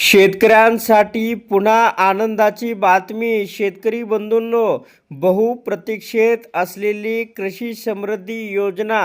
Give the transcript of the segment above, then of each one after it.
शेतकऱ्यांसाठी पुन्हा आनंदाची बातमी. शेतकरी बंधूंनो बहुप्रतीक्षित असलेली कृषी समृद्धी योजना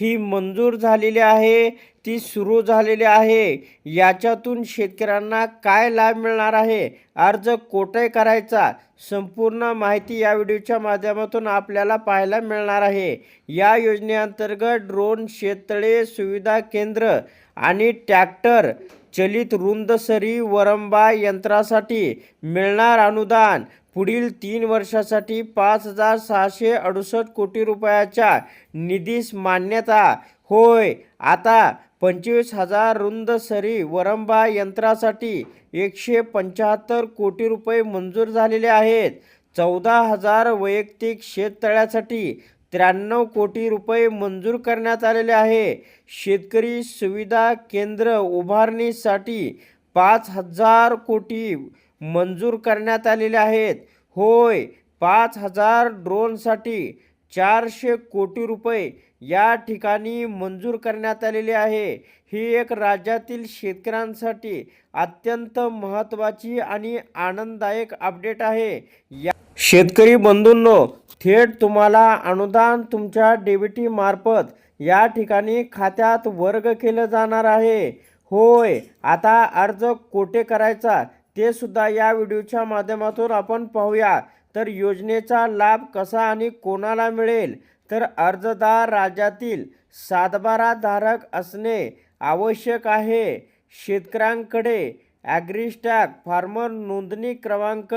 ही मंजूर झालेली आहे. ती सुरू झालेली आहे. याच्यातून शेतकऱ्यांना काय लाभ मिळणार आहे? अर्ज कोठे करायचा? संपूर्ण माहिती या व्हिडिओच्या माध्यमातून आपल्याला पाहायला मिळणार आहे. या योजनेअंतर्गत ड्रोन शेततळे सुविधा केंद्र आणि ट्रॅक्टर चलित रुंद सरी वरंबा यंत्रासाठी मिळणार अनुदान. पुढील तीन वर्षासाठी पाच हजार सहाशे अडुसष्ट कोटी रुपयाच्या निधीस मान्यता. होय आता पंचवीस हजार रुंद सरी वरंबा यंत्रासाठी एकशे पंच्याहत्तर कोटी रुपये मंजूर झालेले आहेत. चौदा हजार वैयक्तिक शेततळ्यासाठी त्र्याण्णव कोटी रुपये मंजूर करण्यात आलेले आहे. शेतकरी सुविधा केंद्र उभारणीसाठी पाच हजार कोटी मंजूर करण्यात आलेले आहेत. होय पाच हजार ड्रोनसाठी चारशे कोटी रुपये या ठिकाणी मंजूर करण्यात आलेली आहे. ही एक राज्यातील शेतकऱ्यांसाठी अत्यंत महत्त्वाची आणि आनंददायक अपडेट आहे. या शेतकरी बंधूंनो थेट तुम्हाला अनुदान तुमच्या डेबिटी मार्फत या ठिकाणी खात्यात वर्ग केलं जाणार आहे. होय आता अर्ज कोठे करायचा ते सुद्धा या व्हिडिओच्या माध्यमातून आपण पाहूया. तर योजनेचा लाभ कसा आणि कोणाला मिळेल? तर अर्जदार राज्यातील सातबारा धारक असणे आवश्यक आहे. शेतकऱ्यांकडे ॲग्रिस्टॅग फार्मर नोंदणी क्रमांक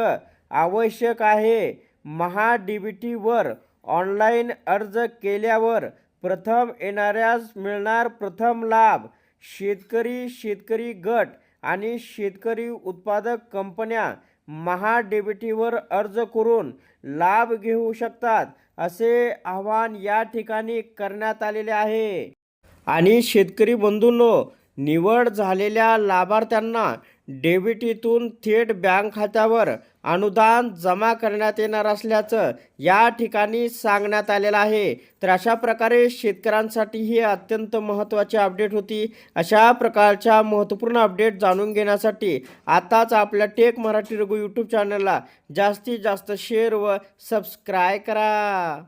आवश्यक आहे. महा डी बी टीवर ऑनलाईन अर्ज केल्यावर प्रथम येणाऱ्यास मिळणार प्रथम लाभ. शेतकरी शेतकरी गट आणि शेतकरी उत्पादक कंपन्या महा डेबिटीवर अर्ज करून लाभ घेऊ शकतात असे आवाहन या ठिकाणी करण्यात आलेले आहे. आणि शेतकरी बंधूंनो निवड झालेल्या लाभार्थ्यांना डेबिटीतून थेट बँक खात्यावर अनुदान जमा करण्यात येणार असल्याचं या ठिकाणी सांगण्यात आलेलं आहे. तर अशा प्रकारे शेतकऱ्यांसाठी ही अत्यंत महत्त्वाची अपडेट होती. अशा प्रकारच्या महत्त्वपूर्ण अपडेट जाणून घेण्यासाठी आताच आपल्या टेक मराठी रघु यूट्यूब चॅनलला जास्तीत जास्त शेअर व सबस्क्राय करा.